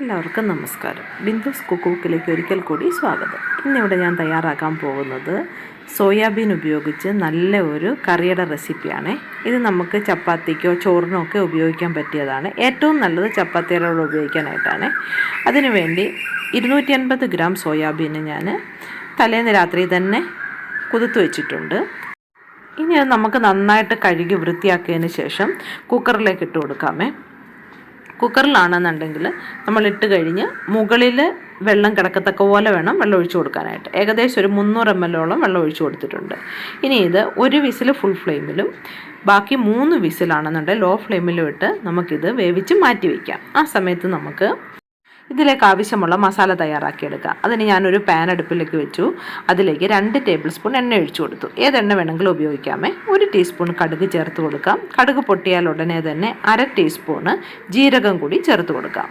എല്ലാവർക്കും നമസ്കാരം. ബിന്ദുസ് കുക്കൂക്കിലേക്ക് ഒരിക്കൽ കൂടി സ്വാഗതം. ഇന്നിവിടെ ഞാൻ തയ്യാറാക്കാൻ പോകുന്നത് സോയാബീൻ ഉപയോഗിച്ച് നല്ല ഒരു കറിയുടെ റെസിപ്പിയാണ്. ഇത് നമുക്ക് ചപ്പാത്തിക്കോ ചോറിനോ ഒക്കെ ഉപയോഗിക്കാൻ പറ്റിയതാണ്. ഏറ്റവും നല്ലത് ചപ്പാത്തിയോട് ഉപയോഗിക്കാനായിട്ടാണ്. അതിനുവേണ്ടി ഇരുന്നൂറ്റി അൻപത് ഗ്രാം സോയാബീന് ഞാൻ തലേന്ന് രാത്രി തന്നെ കുതിർത്ത് വെച്ചിട്ടുണ്ട്. ഇനി അത് നമുക്ക് നന്നായിട്ട് കഴുകി വൃത്തിയാക്കിയതിന് ശേഷം കുക്കറിലേക്ക് ഇട്ട് കൊടുക്കാമേ. കുക്കറിലാണെന്നുണ്ടെങ്കിൽ നമ്മൾ ഇട്ട് കഴിഞ്ഞ് മുകളിൽ വെള്ളം കിടക്കത്തക്ക പോലെ വേണം വെള്ളം ഒഴിച്ചു കൊടുക്കാനായിട്ട്. ഏകദേശം ഒരു മുന്നൂറ് എം എല്ലോളം വെള്ളം ഒഴിച്ചു കൊടുത്തിട്ടുണ്ട്. ഇനി ഇത് ഒരു വിസിൽ ഫുൾ ഫ്ലെയിമിലും ബാക്കി മൂന്ന് വിസിലാണെന്നുണ്ടെങ്കിൽ ലോ ഫ്ലെയിമിലും ഇട്ട് നമുക്കിത് വേവിച്ച് മാറ്റി വയ്ക്കാം ആ സമയത്ത് നമുക്ക് ഇതിലേക്ക് ആവശ്യമുള്ള മസാല തയ്യാറാക്കിയെടുക്കുക. അതിന് ഞാനൊരു പാൻ അടുപ്പിലേക്ക് വെച്ചു. അതിലേക്ക് രണ്ട് ടേബിൾ സ്പൂൺ എണ്ണ ഒഴിച്ചു കൊടുത്തു. ഏതെണ്ണ വേണമെങ്കിലും ഉപയോഗിക്കാമേ. ഒരു ടീസ്പൂൺ കടുക് ചേർത്ത് കൊടുക്കാം. കടുക് പൊട്ടിയാൽ ഉടനെ തന്നെ അര ടീസ്പൂണ് ജീരകം കൂടി ചേർത്ത് കൊടുക്കാം.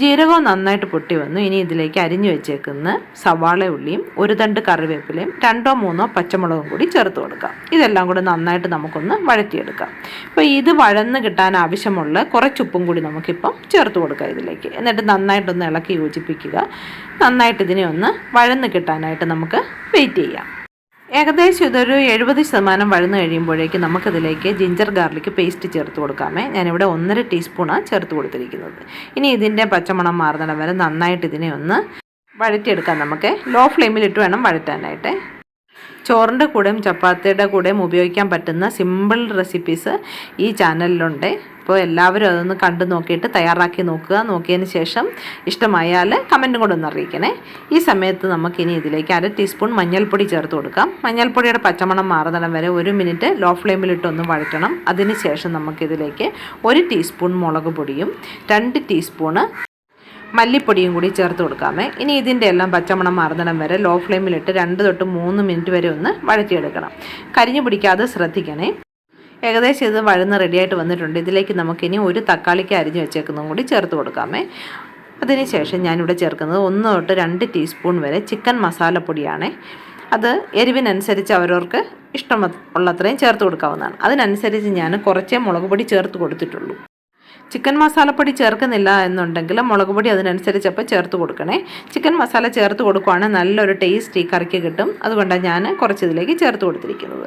ജീരകം നന്നായിട്ട് പൊട്ടി വന്നു. ഇനി ഇതിലേക്ക് അരിഞ്ഞു വെച്ചേക്കുന്ന സവാള ഉള്ളിയും ഒരു തണ്ട് കറിവേപ്പിലയും രണ്ടോ മൂന്നോ പച്ചമുളകും കൂടി ചേർത്ത് കൊടുക്കാം. ഇതെല്ലാം കൂടി നന്നായിട്ട് നമുക്കൊന്ന് വഴറ്റിയെടുക്കാം. അപ്പോൾ ഇത് വഴന്ന് കിട്ടാൻ ആവശ്യമുള്ള കുറച്ചുപ്പും കൂടി നമുക്കിപ്പം ചേർത്ത് കൊടുക്കാം ഇതിലേക്ക്. എന്നിട്ട് നന്നായിട്ടൊന്ന് ഇളക്കി യോജിപ്പിക്കുക. നന്നായിട്ട് ഇതിനെ ഒന്ന് വഴന്ന് കിട്ടാനായിട്ട് നമുക്ക് വെയിറ്റ് ചെയ്യാം. ഏകദേശം ഇതൊരു എഴുപത് ശതമാനം വഴന്ന് കഴിയുമ്പോഴേക്ക് നമുക്കിതിലേക്ക് ജിഞ്ചർ ഗാർലിക് പേസ്റ്റ് ചേർത്ത് കൊടുക്കാമേ. ഞാനിവിടെ ഒന്നര ടീസ്പൂണാണ് ചേർത്ത് കൊടുത്തിരിക്കുന്നത്. ഇനി ഇതിന്റെ പച്ചമണം മാറുന്നിടം വരെ നന്നായിട്ട് ഇതിനെ ഒന്ന് വഴറ്റിയെടുക്കാം നമുക്ക് ലോ ഫ്ലെയിമിലിട്ട് വേണം വഴറ്റാനായിട്ട്. ചോറിന്റെ കൂടെയും ചപ്പാത്തിയുടെ കൂടെയും ഉപയോഗിക്കാൻ പറ്റുന്ന സിമ്പിൾ റെസിപ്പീസ് ഈ ചാനലിലുണ്ട് അപ്പോൾ എല്ലാവരും അതൊന്ന് കണ്ടു നോക്കിയിട്ട് തയ്യാറാക്കി നോക്കുക. നോക്കിയതിന് ശേഷം ഇഷ്ടമായാൽ കമന്റും കൂടെ ഒന്ന് അറിയിക്കണേ. ഈ സമയത്ത് നമുക്കിനി ഇതിലേക്ക് അര ടീസ്പൂൺ മഞ്ഞൾപ്പൊടി ചേർത്ത് കൊടുക്കാം. മഞ്ഞൾപ്പൊടിയുടെ പച്ചമണം മാറുന്നിടം വരെ ഒരു മിനിറ്റ് ലോ ഫ്ലെയിമിലിട്ടൊന്ന് വഴറ്റണം. അതിന് ശേഷം നമുക്കിതിലേക്ക് ഒരു ടീസ്പൂൺ മുളക് പൊടിയും രണ്ട് ടീസ്പൂണ് മല്ലിപ്പൊടിയും കൂടി ചേർത്ത് കൊടുക്കാമേ. ഇനി ഇതിന്റെ എല്ലാം പച്ചമണം മാറുന്നിടം വരെ ലോ ഫ്ലെയിമിലിട്ട് രണ്ട് തൊട്ട് മൂന്ന് മിനിറ്റ് വരെ ഒന്ന് വഴറ്റിയെടുക്കണം. കരിഞ്ഞു പിടിക്കാതെ ശ്രദ്ധിക്കണേ. ഏകദേശം ഇത് വഴന്ന് റെഡിയായിട്ട് വന്നിട്ടുണ്ട്. ഇതിലേക്ക് നമുക്കിനി ഒരു തക്കാളിക്ക് അരിഞ്ഞു വെച്ചേക്കുന്നതും കൂടി ചേർത്ത് കൊടുക്കാമേ. അതിനുശേഷം ഞാനിവിടെ ചേർക്കുന്നത് ഒന്ന് തൊട്ട് രണ്ട് ടീസ്പൂൺ വരെ ചിക്കൻ മസാലപ്പൊടിയാണ് അത് എരിവിനനുസരിച്ച് അവരവർക്ക് ഇഷ്ടം ഉള്ളത്രയും ചേർത്ത് കൊടുക്കാവുന്നതാണ്. അതിനനുസരിച്ച് ഞാൻ കുറച്ചേ മുളക് പൊടി ചേർത്ത് കൊടുത്തിട്ടുള്ളൂ. ചിക്കൻ മസാലപ്പൊടി ചേർക്കുന്നില്ല എന്നുണ്ടെങ്കിൽ മുളക് പൊടി അതിനനുസരിച്ച് അപ്പോൾ ചേർത്ത് കൊടുക്കണേ. ചിക്കൻ മസാല ചേർത്ത് കൊടുക്കുവാണെങ്കിൽ നല്ലൊരു ടേസ്റ്റ് ഈ കറിക്ക് കിട്ടും. അതുകൊണ്ടാണ് ഞാൻ കുറച്ച് ഇതിലേക്ക് ചേർത്ത് കൊടുത്തിരിക്കുന്നത്.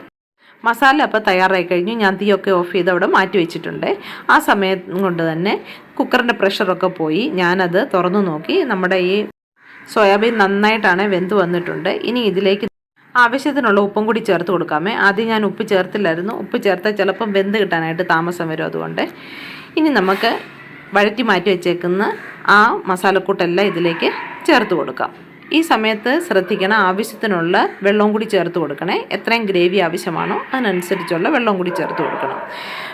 മസാല അപ്പോൾ തയ്യാറായി കഴിഞ്ഞു. ഞാൻ തീയൊക്കെ ഓഫ് ചെയ്ത് അവിടെ മാറ്റി വെച്ചിട്ടുണ്ട്. ആ സമയം കൊണ്ട് തന്നെ കുക്കറിന്റെ പ്രഷറൊക്കെ പോയി. ഞാനത് തുറന്നു നോക്കി. നമ്മുടെ ഈ സോയാബീൻ നന്നായിട്ടാണ് വെന്ത് വന്നിട്ടുണ്ട്. ഇനി ഇതിലേക്ക് ആവശ്യത്തിനുള്ള ഉപ്പും കൂടി ചേർത്ത് കൊടുക്കാമേ. ആദ്യം ഞാൻ ഉപ്പ് ചേർത്തില്ലായിരുന്നു. ഉപ്പ് ചേർത്താൽ ചിലപ്പം വെന്ത് കിട്ടാനായിട്ട് താമസം വരും അതുകൊണ്ട്. ഇനി നമുക്ക് വഴറ്റി മാറ്റി വെച്ചേക്കുന്ന ആ മസാലക്കൂട്ടെല്ലാം ഇതിലേക്ക് ചേർത്ത് കൊടുക്കാം. ഈ സമയത്ത് ശ്രദ്ധിക്കണം ആവശ്യത്തിനുള്ള വെള്ളവും കൂടി ചേർത്ത് കൊടുക്കണേ. എത്രയും ഗ്രേവി ആവശ്യമാണോ അതിനനുസരിച്ചുള്ള വെള്ളവും കൂടി ചേർത്ത് കൊടുക്കണം.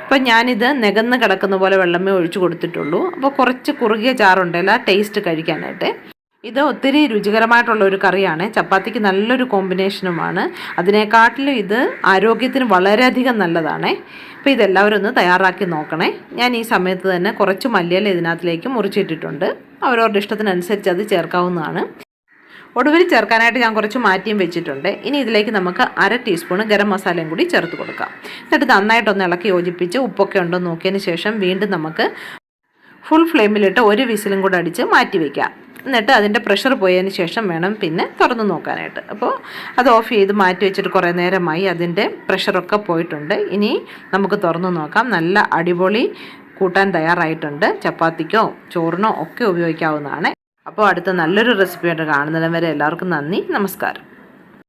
അപ്പം ഞാനിത് നികന്ന് കിടക്കുന്ന പോലെ വെള്ളമേ ഒഴിച്ചു കൊടുത്തിട്ടുള്ളൂ. അപ്പോൾ കുറച്ച് കുറുകിയ ചാറുണ്ടല്ല ടേസ്റ്റ് കഴിക്കാനായിട്ട്. ഇത് ഒത്തിരി രുചികരമായിട്ടുള്ള ഒരു കറിയാണ്. ചപ്പാത്തിക്ക് നല്ലൊരു കോമ്പിനേഷനുമാണ്. അതിനെക്കാട്ടിലും ഇത് ആരോഗ്യത്തിന് വളരെയധികം നല്ലതാണ്. അപ്പോൾ ഇതെല്ലാവരും ഒന്ന് തയ്യാറാക്കി നോക്കണേ. ഞാൻ ഈ സമയത്ത് തന്നെ കുറച്ച് മല്ലിയില ഇതിനകത്തിലേക്ക് മുറിച്ചിട്ടിട്ടുണ്ട്. അവരവരുടെ ഇഷ്ടത്തിനനുസരിച്ച് അത് ചേർക്കാവുന്നതാണ്. ഒടുവിൽ ചേർക്കാനായിട്ട് ഞാൻ കുറച്ച് മാറ്റിയും വെച്ചിട്ടുണ്ട്. ഇനി ഇതിലേക്ക് നമുക്ക് അര ടീസ്പൂൺ ഗരം മസാലയും കൂടി ചേർത്ത് കൊടുക്കാം. എന്നിട്ട് നന്നായിട്ടൊന്ന് ഇളക്കി യോജിപ്പിച്ച് ഉപ്പൊക്കെ ഉണ്ടോ നോക്കിയതിന് ശേഷം വീണ്ടും നമുക്ക് ഫുൾ ഫ്ലെയിമിലിട്ട് ഒരു വിസിലും കൂടെ അടിച്ച് മാറ്റി വയ്ക്കാം എന്നിട്ട് അതിന്റെ പ്രഷർ പോയതിന് ശേഷം വേണം പിന്നെ തുറന്ന് നോക്കാനായിട്ട്. അപ്പോൾ അത് ഓഫ് ചെയ്ത് മാറ്റി വെച്ചിട്ട് കുറേ നേരമായി അതിന്റെ പ്രഷറൊക്കെ പോയിട്ടുണ്ട്. ഇനി നമുക്ക് തുറന്ന് നോക്കാം. നല്ല അടിപൊളി കൂട്ടാൻ തയ്യാറായിട്ടുണ്ട്. ചപ്പാത്തിക്കോ ചോറിനോ ഒക്കെ ഉപയോഗിക്കാവുന്നതാണ്. അപ്പോൾ അടുത്ത നല്ലൊരു റെസിപ്പിയായിട്ട് കാണുന്നതിന് വരെ എല്ലാവർക്കും നന്ദി. നമസ്കാരം.